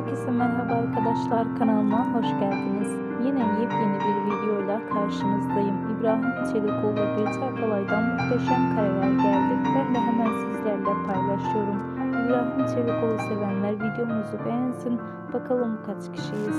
Herkese merhaba arkadaşlar kanalıma hoş geldiniz. Yine yepyeni bir videoyla karşınızdayım. İbrahim Çelikoğlu ve Birçi Akalay'dan muhteşem kareler geldi. Ben de hemen sizlerle paylaşıyorum. İbrahim Çelikoğlu sevenler videomuzu beğensin. Bakalım kaç kişiyiz.